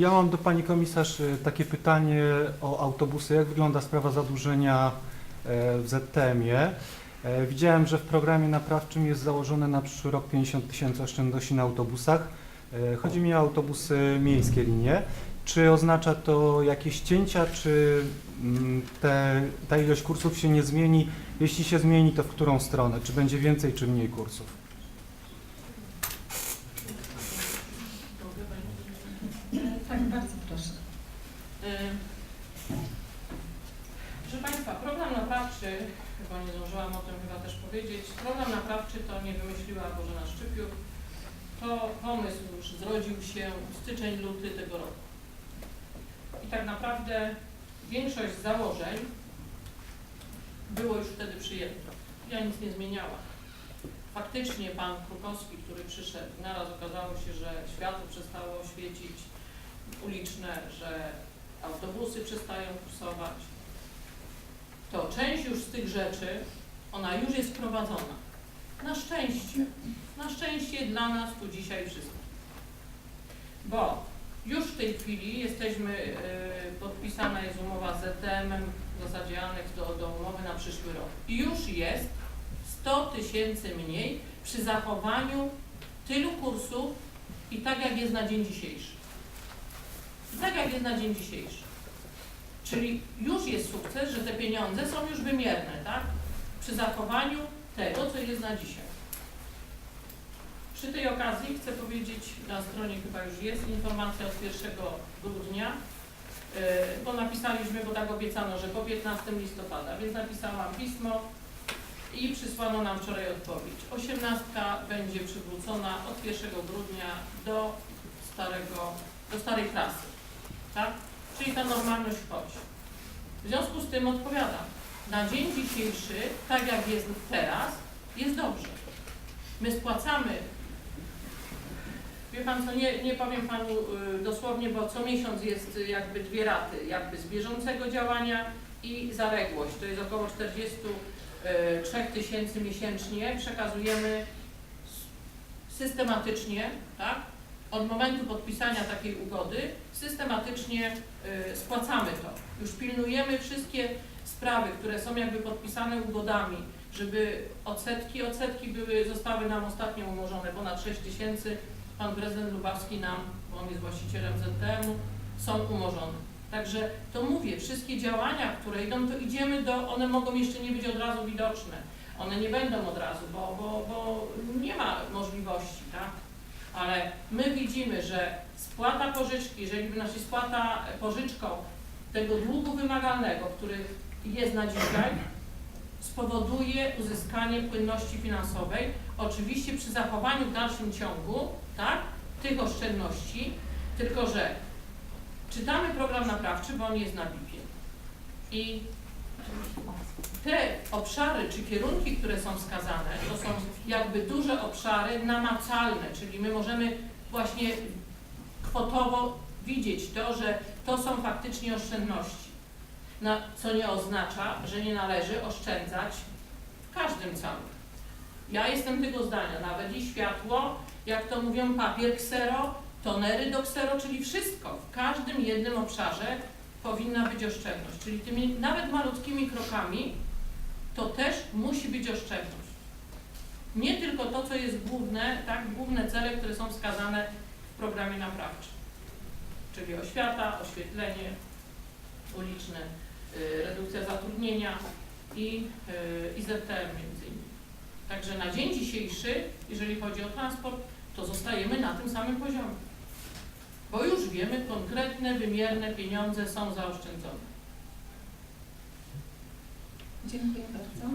Ja mam do Pani Komisarz e, takie pytanie o autobusy. Jak wygląda sprawa zadłużenia e, w ZTM-ie? E, Widziałem, że w programie naprawczym jest założone na przyszły rok 50 tysięcy oszczędności na autobusach. E, Chodzi mi o autobusy miejskie linie. Czy oznacza to jakieś cięcia, czy mm, te, ta ilość kursów się nie zmieni? Jeśli się zmieni, to w którą stronę? Czy będzie więcej, czy mniej kursów? Tak, bardzo proszę. Y, Proszę Państwa, program naprawczy, chyba nie zdążyłam o tym chyba też powiedzieć, program naprawczy to nie wymyśliła Bożena Szczypiuk, to pomysł już zrodził się styczeń, luty tego roku. I tak naprawdę większość założeń było już wtedy przyjęto. Ja nic nie zmieniałam. Faktycznie pan Krukowski, który przyszedł, naraz okazało się, że światło przestało świecić, uliczne, że autobusy przestają kursować, to część już z tych rzeczy, ona już jest wprowadzona. Na szczęście. Na szczęście dla nas tu dzisiaj wszystkich. Bo już w tej chwili jesteśmy, yy, podpisana jest umowa z ZTM-em, w zasadzie aneks do, do umowy na przyszły rok. I już jest 100 tysięcy mniej przy zachowaniu tylu kursów i tak jak jest na dzień dzisiejszy. Jest na dzień dzisiejszy. Czyli już jest sukces, że te pieniądze są już wymierne, tak? Przy zachowaniu tego, co jest na dzisiaj. Przy tej okazji chcę powiedzieć, na stronie chyba już jest informacja od 1 grudnia, yy, bo napisaliśmy, bo tak obiecano, że po 15 listopada, więc napisałam pismo i przysłano nam wczoraj odpowiedź. 18 będzie przywrócona od 1 grudnia do starego, do starej klasy, tak? Czyli ta normalność wchodzi. W związku z tym odpowiadam. Na dzień dzisiejszy, tak jak jest teraz, jest dobrze. My spłacamy, wie Pan co, nie, nie powiem Panu y, dosłownie, bo co miesiąc jest y, jakby dwie raty, jakby z bieżącego działania i zaległość. To jest około 43 tysięcy miesięcznie. Przekazujemy systematycznie, tak? Od momentu podpisania takiej ugody systematycznie y, spłacamy to. Już pilnujemy wszystkie sprawy, które są jakby podpisane ugodami, żeby odsetki, odsetki były, zostały nam ostatnio umorzone, ponad 6 tysięcy. Pan prezydent Lubawski nam, bo on jest właścicielem ZTM-u, są umorzone. Także to mówię, wszystkie działania, które idą, to idziemy do, one mogą jeszcze nie być od razu widoczne. One nie będą od razu, bo, bo, bo nie ma możliwości, tak? Ale my widzimy, że spłata pożyczki, jeżeli wynosi spłata pożyczką tego długu wymagalnego, który jest na dzisiaj, spowoduje uzyskanie płynności finansowej, oczywiście przy zachowaniu w dalszym ciągu, tak, tych oszczędności, tylko że czytamy program naprawczy, bo on jest na BIP-ie i te obszary czy kierunki, które są wskazane, to są jakby duże obszary namacalne, czyli my możemy właśnie kwotowo widzieć to, że to są faktycznie oszczędności. Na, co nie oznacza, że nie należy oszczędzać w każdym celu. Ja jestem tego zdania, nawet i światło, jak to mówią, papier ksero, tonery do ksero, czyli wszystko, w każdym jednym obszarze powinna być oszczędność. Czyli tymi nawet malutkimi krokami to też musi być oszczędność. Nie tylko to, co jest główne, tak, główne cele, które są wskazane w programie naprawczym. Czyli oświata, oświetlenie uliczne, y, redukcja zatrudnienia i y, IZTM między innymi. Także na dzień dzisiejszy, jeżeli chodzi o transport, to zostajemy na tym samym poziomie. Wiemy, konkretne, wymierne pieniądze są zaoszczędzone. Dziękuję bardzo.